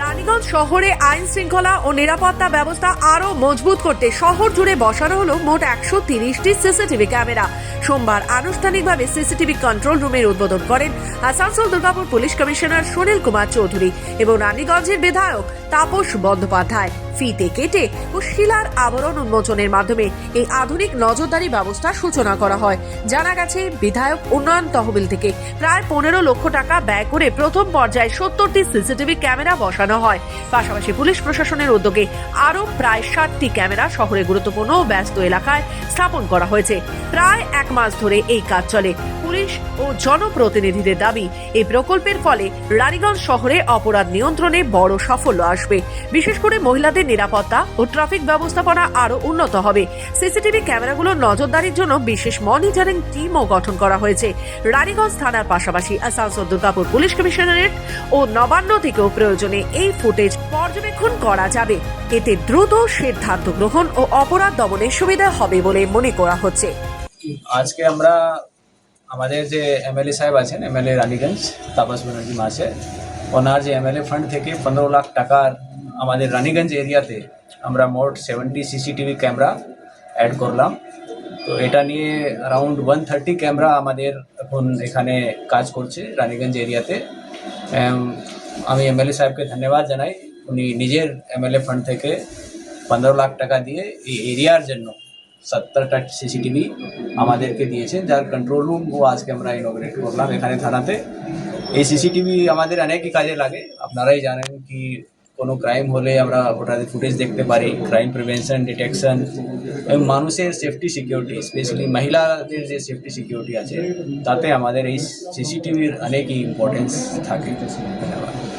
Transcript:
রানীগঞ্জ শহরে আইন শৃঙ্খলা ও নিরাপত্তা ব্যবস্থা আরও মজবুত করতে শহর জুড়ে বসানো হলো মোট একশো তিরিশটি সিসিটিভি ক্যামেরা। সোমবার আনুষ্ঠানিকভাবে সিসিটিভি কন্ট্রোল রুমের উদ্বোধন করেন আসানসোল দুর্গাপুর পুলিশ কমিশনার সুনীল কুমার চৌধুরী এবং রানীগঞ্জের বিধায়ক তাপস বন্দ্যোপাধ্যায়। ফিতে কেটে ও শিলার আবরণ উন্মোচনের মাধ্যমে এই আধুনিক নজরদারি ব্যবস্থার সূচনা করা হয়। জানা গেছে, বিধায়ক উন্নয়ন তহবিল থেকে প্রায় পনেরো লক্ষ টাকা ব্যয় করে প্রথম পর্যায়ে সত্তরটি সিসিটিভি ক্যামেরা বসানো হয়। পাশাপাশি পুলিশ প্রশাসনের উদ্যোগে আরও প্রায় ষাটটি ক্যামেরা শহরে গুরুত্বপূর্ণ ব্যস্ত এলাকায় স্থাপন করা হয়েছে। প্রায় এক মাস ধরে এই কাজ চলে। পুলিশ ও জনপ্রতিনিধিদের দাবি, এই প্রকল্পের ফলে রানীগঞ্জ শহরে অপরাধ নিয়ন্ত্রণে বড় সাফল্য আসবে। বিশেষ করে মহিলাদের নিরাপত্তা ও ট্রাফিক ব্যবস্থাপনা আরও উন্নত হবে। সিসিটিভি ক্যামেরাগুলোর নজরদারির জন্য বিশেষ মনিটরিং টিমও গঠন করা হয়েছে। রানীগঞ্জ থানার পাশাপাশি আসানসোল দুর্গাপুর পুলিশ কমিশনারেট ও নবান্ন থেকেও প্রয়োজনে এই ফুটেজ পর্যবেক্ষণ করা যাবে। এতে দ্রুত সিদ্ধান্ত গ্রহণ ও অপরাধ দমনে সুবিধা হবে বলে মনে করা হচ্ছে। আজকে আমরা আমাদের যে এমএলএ সাহেব আছেন এমএলএ রানীগঞ্জ, তাপস ব্যানার্জি মাসে, ওনার যে এমএলএ ফান্ড থেকে পনেরো লাখ টাকার আমাদের রানীগঞ্জ এরিয়াতে আমরা মোট সেভেন্টি সিসিটিভি ক্যামেরা অ্যাড করলাম। তো এটা নিয়ে অ্যারাউন্ড ওয়ান থার্টি ক্যামেরা আমাদের এখন এখানে কাজ করছে রানীগঞ্জ এরিয়াতে। আমি এমএলএ সাহেবকে ধন্যবাদ জানাই। উনি নিজের এমএলএ ফান্ড থেকে পনেরো লাখ টাকা দিয়ে এই এরিয়ার জন্য সত্তরটা সিসিটিভি আমাদেরকে দিয়েছেন যার কন্ট্রোল রুম ও আজকে আমরা ইনোগ্রেট করলাম এখানে থানাতে। এই সিসিটিভি আমাদের অনেকই কাজে লাগে, আপনারাই জানেন কি কোনো ক্রাইম হলে আমরা ওটাতে ফুটেজ দেখতে পারি ক্রাইম প্রিভেনশন ডিটেকশন এবং মানুষের সেফটি সিকিউরিটি স্পেশালি মহিলাদের যে সেফটি সিকিউরিটি আছে, তাতে আমাদের এই সিসিটিভির অনেকই ইম্পর্টেন্স থাকে। ধন্যবাদ।